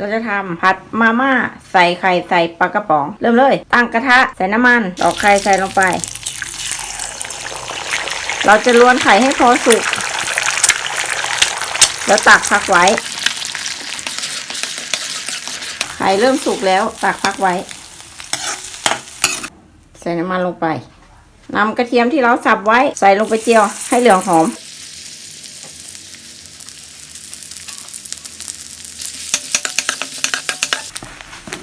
เราจะทำผัดมาม่าใส่ไข่ใส่ปลากระป๋อง เริ่มเลย ตั้งกระทะใส่น้ำมันตอกไข่ใส่ลงไป เราจะล้วนไข่ให้พอสุก แล้วตักพักไว้ ไข่เริ่มสุกแล้วตักพักไว้ ใส่น้ำมันลงไปนำกระเทียมที่เราสับไว้ใส่ลงไปเจียวให้เหลืองหอม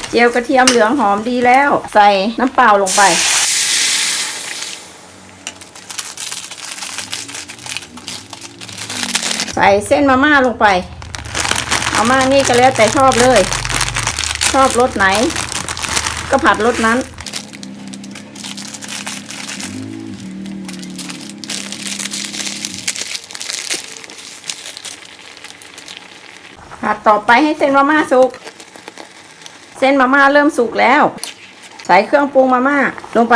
เจียวกระเทียมเหลืองหอมดีแล้ว ใส่น้ำเปล่าลงไป ใส่เส้นมาม่าลงไปมาม่านี่ก็แล้วแต่ชอบเลย ชอบรสไหน ก็ผัดรสนั้นผัดต่อไปให้เส้นมาม่าสุก เส้นมาม่าเริ่มสุกแล้ว ใส่เครื่องปรุงมาม่าลงไป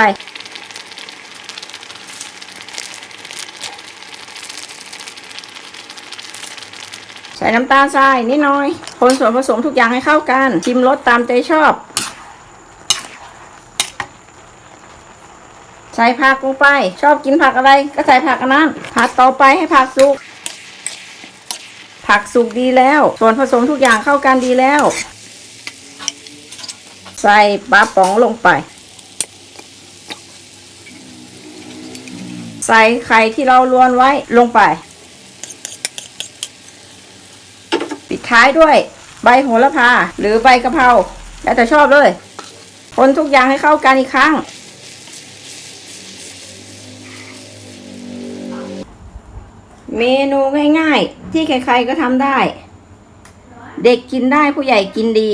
ใส่น้ำตาลทรายนิดหน่อย คนส่วนผสมทุกอย่างให้เข้ากัน ชิมรสตามใจชอบ ใส่ผักลงไป ชอบกินผักอะไรก็ใส่ผักอันนั้นผัดต่อไปให้ผักสุกผักสุกดีแล้ว ส่วนผสมทุกอย่างเข้ากันดีแล้ว ใส่ปลาป๋องลงไป ใส่ไข่ที่เราลวนไว้ลงไป ปิดท้ายด้วยใบโหระพาหรือใบกะเพราแล้วแต่ชอบเลย คนทุกอย่างให้เข้ากันอีกครั้ง เมนูง่ายๆ ที่ใครๆก็ทำได้ เด็กกินได้ผู้ใหญ่กินดี